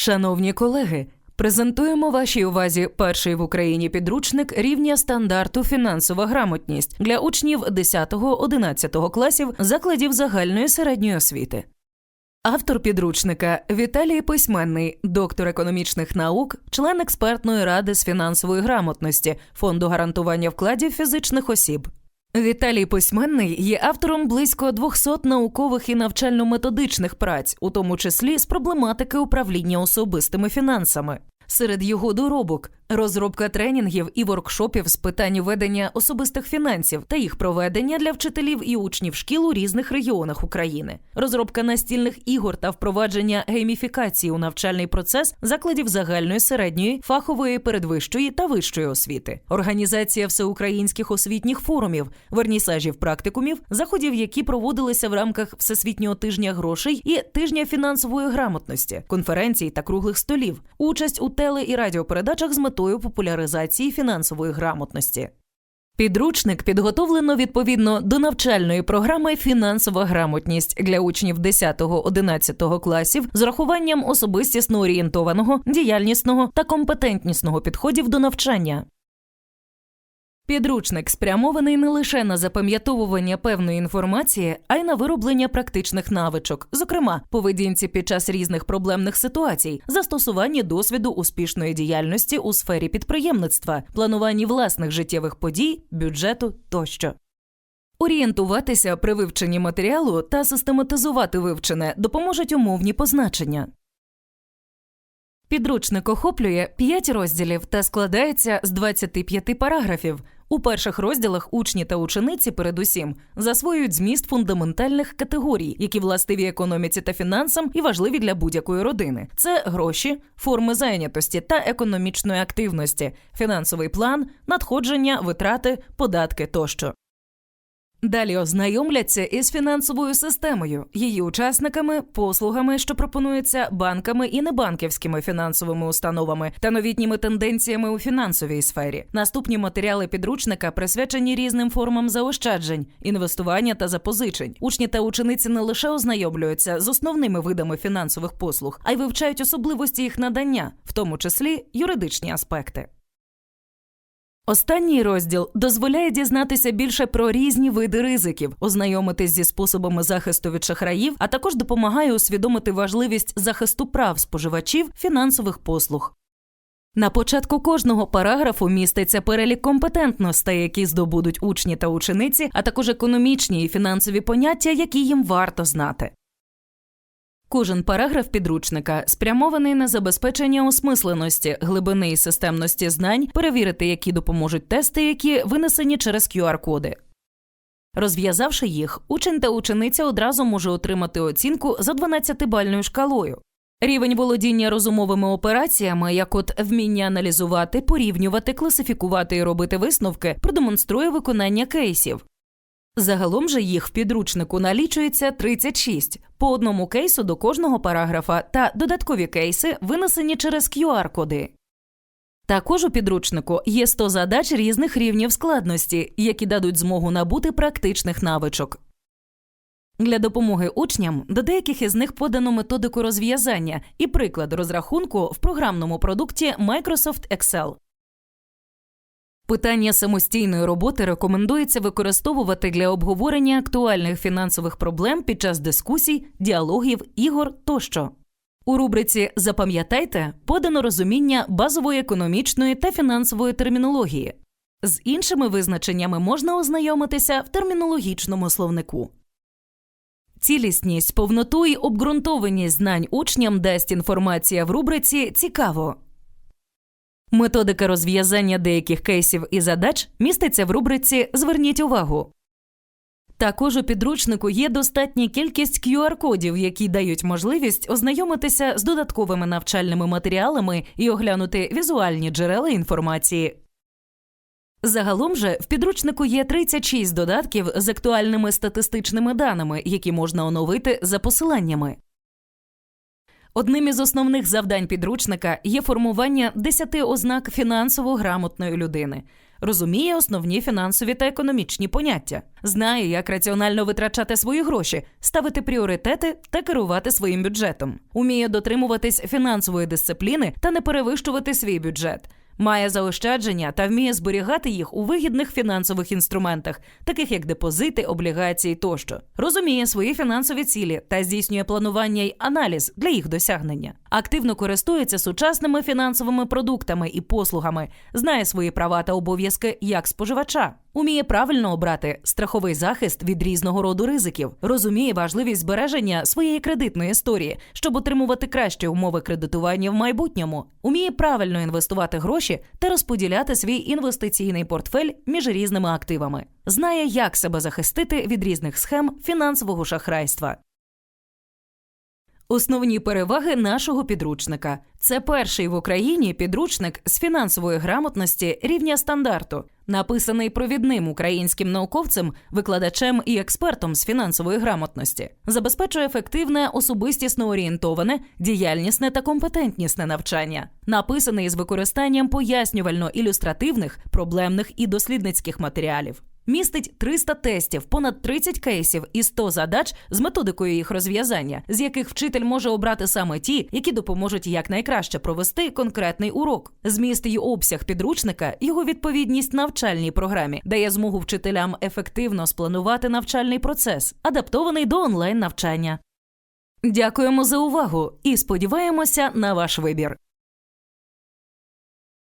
Шановні колеги, презентуємо вашій увазі перший в Україні підручник рівня стандарту фінансова грамотність для учнів 10-11 класів закладів загальної середньої освіти. Автор підручника Віталій Письменний, доктор економічних наук, член експертної ради з фінансової грамотності Фонду гарантування вкладів фізичних осіб. Віталій Письменний є автором близько 200 наукових і навчально-методичних праць, у тому числі з проблематики управління особистими фінансами. Серед його доробок розробка тренінгів і воркшопів з питань ведення особистих фінансів та їх проведення для вчителів і учнів шкіл у різних регіонах України, розробка настільних ігор та впровадження гейміфікації у навчальний процес закладів загальної середньої, фахової, передвищої та вищої освіти, організація всеукраїнських освітніх форумів, вернісажів практикумів, заходів, які проводилися в рамках всесвітнього тижня грошей і тижня фінансової грамотності, конференцій та круглих столів, участь у теле і радіопередачах з метою популяризації фінансової грамотності. Підручник підготовлено відповідно до навчальної програми Фінансова грамотність для учнів 10-11 класів з урахуванням особистісно орієнтованого, діяльнісного та компетентнісного підходів до навчання. Підручник спрямований не лише на запам'ятовування певної інформації, а й на вироблення практичних навичок, зокрема, поведінці під час різних проблемних ситуацій, застосуванні досвіду успішної діяльності у сфері підприємництва, плануванні власних життєвих подій, бюджету тощо. Орієнтуватися при вивченні матеріалу та систематизувати вивчене допоможуть умовні позначення. Підручник охоплює 5 розділів та складається з 25 параграфів. У перших розділах учні та учениці, передусім, засвоюють зміст фундаментальних категорій, які властиві економіці та фінансам і важливі для будь-якої родини. Це гроші, форми зайнятості та економічної активності, фінансовий план, надходження, витрати, податки тощо. Далі ознайомляться із фінансовою системою, її учасниками, послугами, що пропонуються банками і небанківськими фінансовими установами та новітніми тенденціями у фінансовій сфері. Наступні матеріали підручника присвячені різним формам заощаджень, інвестування та запозичень. Учні та учениці не лише ознайомлюються з основними видами фінансових послуг, а й вивчають особливості їх надання, в тому числі юридичні аспекти. Останній розділ дозволяє дізнатися більше про різні види ризиків, ознайомитись зі способами захисту від шахраїв, а також допомагає усвідомити важливість захисту прав споживачів фінансових послуг. На початку кожного параграфу міститься перелік компетентностей, які здобудуть учні та учениці, а також економічні і фінансові поняття, які їм варто знати. Кожен параграф підручника спрямований на забезпечення осмисленості, глибини і системності знань, перевірити, які допоможуть тести, які винесені через QR-коди. Розв'язавши їх, учень та учениця одразу може отримати оцінку за 12-бальною шкалою. Рівень володіння розумовими операціями, як от вміння аналізувати, порівнювати, класифікувати і робити висновки, продемонструє виконання кейсів. Загалом же їх в підручнику налічується 36, по одному кейсу до кожного параграфа та додаткові кейси винесені через QR-коди. Також у підручнику є 100 задач різних рівнів складності, які дадуть змогу набути практичних навичок. Для допомоги учням до деяких із них подано методику розв'язання і приклад розрахунку в програмному продукті Microsoft Excel. Питання самостійної роботи рекомендується використовувати для обговорення актуальних фінансових проблем під час дискусій, діалогів, ігор тощо. У рубриці Запам'ятайте подано розуміння базової економічної та фінансової термінології. З іншими визначеннями можна ознайомитися в термінологічному словнику. Цілісність, повноту і обґрунтованість знань учням дасть інформація в рубриці Цікаво. Методика розв'язання деяких кейсів і задач міститься в рубриці Зверніть увагу. Також у підручнику є достатня кількість QR-кодів, які дають можливість ознайомитися з додатковими навчальними матеріалами і оглянути візуальні джерела інформації. Загалом же в підручнику є 36 додатків з актуальними статистичними даними, які можна оновити за посиланнями. Одним із основних завдань підручника є формування 10 ознак фінансово грамотної людини. розуміє основні фінансові та економічні поняття, знає, як раціонально витрачати свої гроші, ставити пріоритети та керувати своїм бюджетом, уміє дотримуватись фінансової дисципліни та не перевищувати свій бюджет. Має заощадження та вміє зберігати їх у вигідних фінансових інструментах, таких як депозити, облігації тощо. Розуміє свої фінансові цілі та здійснює планування й аналіз для їх досягнення. Активно користується сучасними фінансовими продуктами і послугами, знає свої права та обов'язки як споживача. Уміє правильно обрати страховий захист від різного роду ризиків, розуміє важливість збереження своєї кредитної історії, щоб отримувати кращі умови кредитування в майбутньому, уміє правильно інвестувати гроші та розподіляти свій інвестиційний портфель між різними активами, знає, як себе захистити від різних схем фінансового шахрайства. Основні переваги нашого підручника. Це перший в Україні підручник з фінансової грамотності рівня стандарту, написаний провідним українським науковцем, викладачем і експертом з фінансової грамотності, забезпечує ефективне, особистісно орієнтоване, діяльнісне та компетентнісне навчання, написаний з використанням пояснювально-ілюстративних, проблемних і дослідницьких матеріалів. Містить 300 тестів, понад 30 кейсів і 100 задач з методикою їх розв'язання, з яких вчитель може обрати саме ті, які допоможуть якнайкраще провести конкретний урок. Зміст і обсяг підручника, його відповідність навчальній програмі дає змогу вчителям ефективно спланувати навчальний процес, адаптований до онлайн навчання. Дякуємо за увагу і сподіваємося на ваш вибір.